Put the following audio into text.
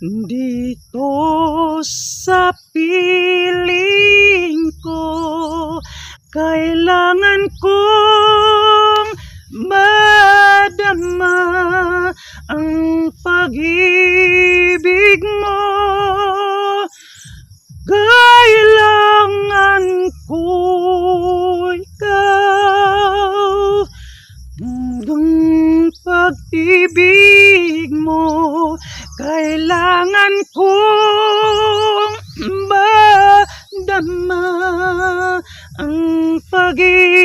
Dito sa piling ko. Kailangan kong madama Ang pag-ibig mo. Kailangan ko ikaw. Hanggang pag-ibig kailangan kong madama ang pag-ibig.